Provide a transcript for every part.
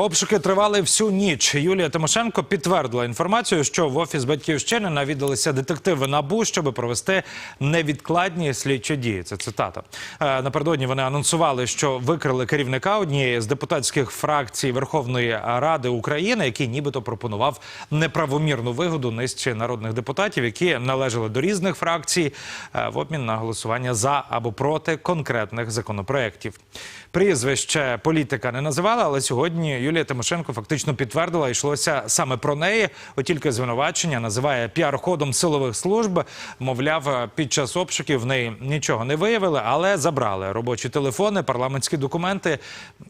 Обшуки тривали всю ніч. Юлія Тимошенко підтвердила інформацію, що в офіс батьківщини навідалися детективи НАБУ, щоб провести невідкладні слідчі дії. Це цитата. Е, Напередодні вони анонсували, що викрили керівника однієї з депутатських фракцій Верховної Ради України, який нібито пропонував неправомірну вигоду низці народних депутатів, які належали до різних фракцій е, в обмін на голосування за або проти конкретних законопроєктів. Прізвище політика не називала, але сьогодні Юлія Тимошенко фактично підтвердила, йшлося саме про неї. От тільки звинувачення називає піар-ходом силових служб. Мовляв, під час обшуків в неї нічого не виявили, але забрали робочі телефони, парламентські документи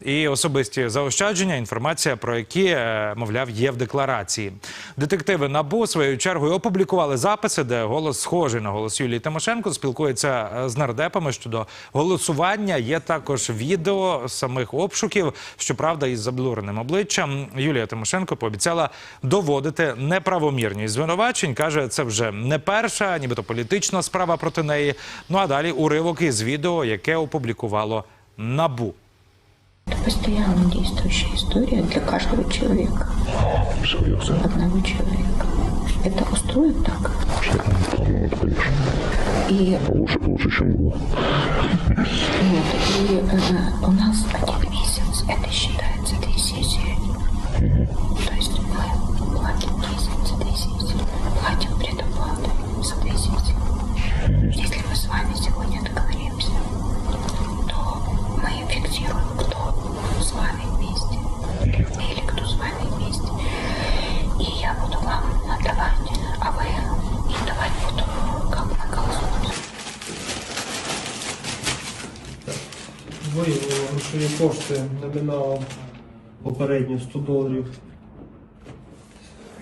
і особисті заощадження. Інформація про які, е, мовляв, є в декларації. Детективи НАБУ своєю чергою опублікували записи, де голос схожий на голос Юлії Тимошенко спілкується е, з нардепами щодо голосування. Є також відео самих обшуків. Щоправда, із заблуреним обличчям Юлія Тимошенко пообіцяла доводити неправомірність звинувачень. каже, це вже не перша, нібито політична справа проти неї. Ну а далі уривок із відео, яке опублікувало НАБУ. Это постоянно действующая история для каждого человека, Все, я за. одного человека. Это устроит так. Ну, это, конечно. И Лучше, лучше, чем было. нет, и э, у нас один месяц, это считается две сессии. То есть мы платим 10 за две сессии, платим предоплату за две сессии. Если мы с вами сегодня договоримся, то мы фиксируем, кто с вами вместе или кто с вами вместе. И я буду вам отдавать, а вы и давать буду, как мы голосуем. Виявили грошові кошти номіналом попередньо 100 доларів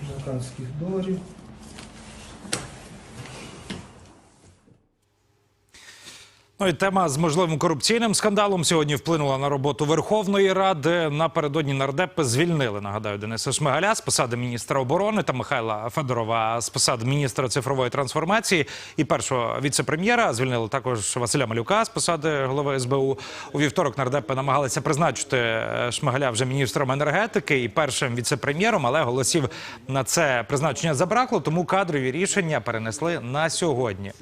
американських доларів. Ну і тема з можливим корупційним скандалом сьогодні вплинула на роботу Верховної Ради. Напередодні нардепи звільнили. Нагадаю, Дениса Шмигаля з посади міністра оборони та Михайла Федорова з посади міністра цифрової трансформації і першого віце-прем'єра. Звільнили також Василя Малюка з посади голови СБУ. У вівторок нардепи намагалися призначити е, Шмигаля вже міністром енергетики і першим віце-прем'єром, але голосів на це призначення забракло, тому кадрові рішення перенесли на сьогодні.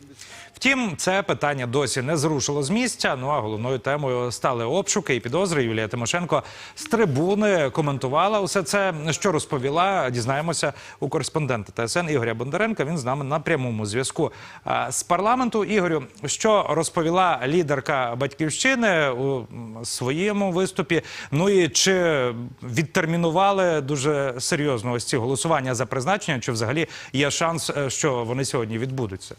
Втім, це питання досі не зрушило з місця. Ну а головною темою стали обшуки і підозри. Юлія Тимошенко з трибуни коментувала усе це. Що розповіла? Дізнаємося у кореспондента ТСН Ігоря Бондаренка. Він з нами на прямому зв'язку з парламенту. Ігорю, що розповіла лідерка батьківщини у своєму виступі? Ну і чи відтермінували дуже серйозно ось ці голосування за призначення? Чи взагалі є шанс, е, що вони сьогодні відбудуться?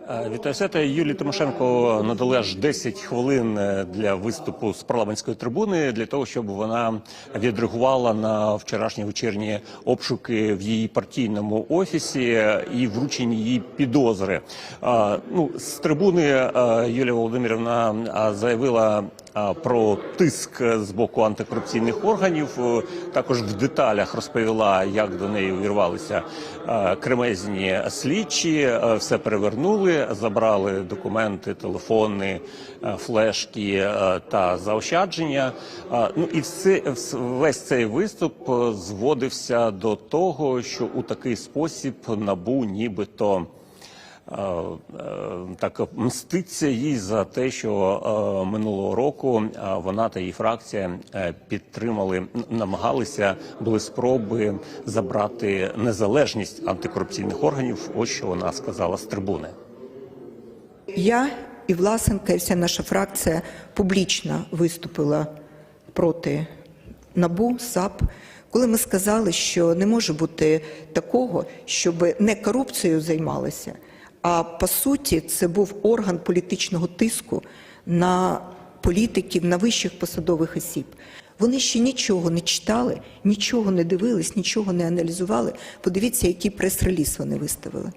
Е, Вітаю все. Юлії Тимошенко надали аж 10 хвилин е, для виступу з парламентської трибуни для того, щоб вона відреагувала на вчорашні вечірні обшуки в її партійному офісі е, і вручені її підозри. Е, Ну з трибуни е, Юлія Володимирівна е, заявила. Е, Про тиск з боку антикорупційних органів Е, також в деталях розповіла, як до неї увірвалися е, кремезні слідчі, е, все перевернули, забрали документи, телефони, е, флешки е, та заощадження. Е, Ну і все весь цей виступ е, зводився до того, що у такий спосіб набу нібито. Е, е, Так мститься їй за те, що е, минулого року вона та її фракція підтримали, намагалися були спроби забрати незалежність антикорупційних органів. Ось що вона сказала з трибуни. Я і Власенка, і вся наша фракція публічно виступила проти НАБУ, САП, коли ми сказали, що не може бути такого, щоб не корупцією займалися, а по суті це був орган політичного тиску на політиків, на вищих посадових осіб. Вони ще нічого не читали, нічого не дивились, нічого не аналізували. Подивіться, який прес-реліз вони виставили.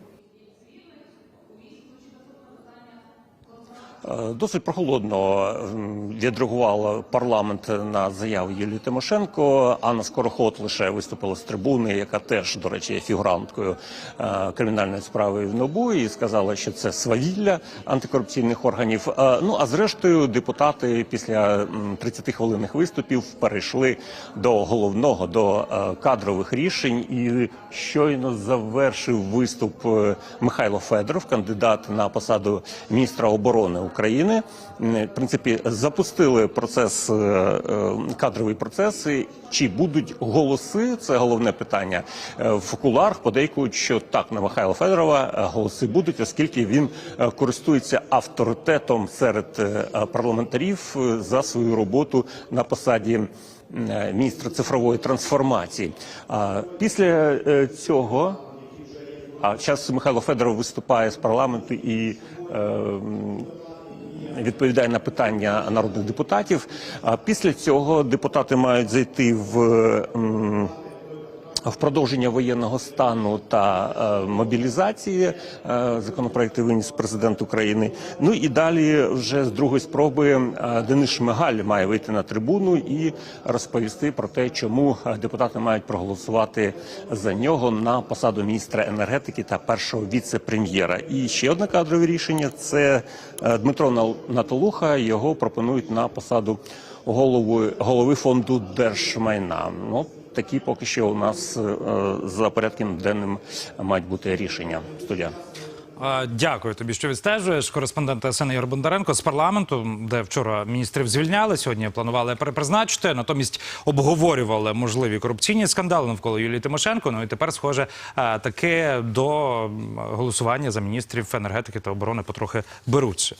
Досить прохолодно м, відреагував парламент на заяву Юлії Тимошенко. Анна Скороход лише виступила з трибуни, яка теж, до речі, є фігуранткою е, кримінальної справи в НОБУ, і сказала, що це свавілля антикорупційних органів. Е, Ну а зрештою, депутати після м, 30 хвилинних виступів перейшли до головного до е, кадрових рішень. І щойно завершив виступ е, Михайло Федоров, кандидат на посаду міністра оборони України. М, В принципі, запустили процес е, е, кадровий процес. Чи будуть голоси? Це головне питання. Е, В куларах подейкують, що так на Михайла Федорова голоси будуть, оскільки він користується авторитетом серед парламентарів за свою роботу на посаді міністра цифрової трансформації. А Після цього а зараз Михайло Федоров виступає з парламенту і е, відповідає на питання народних депутатів. А після цього депутати мають зайти в. В продовження воєнного стану та е, мобілізації е, законопроекти виніс президент України. Ну і далі, вже з другої спроби, е, Денис Шмигаль має вийти на трибуну і розповісти про те, чому е, депутати мають проголосувати за нього на посаду міністра енергетики та першого віце-прем'єра. І ще одне кадрове рішення це е, Дмитро Натолуха. Його пропонують на посаду голови голови фонду держмайна. Ну такі поки що у нас е, за порядком денним мають бути рішення. Студія. Дякую тобі, що відстежуєш. Кореспондент СН Ігор Бондаренко з парламенту, де вчора міністрів звільняли, сьогодні планували перепризначити. Натомість обговорювали можливі корупційні скандали навколо Юлії Тимошенко. Ну і тепер, схоже, е, таки до голосування за міністрів енергетики та оборони потрохи беруться.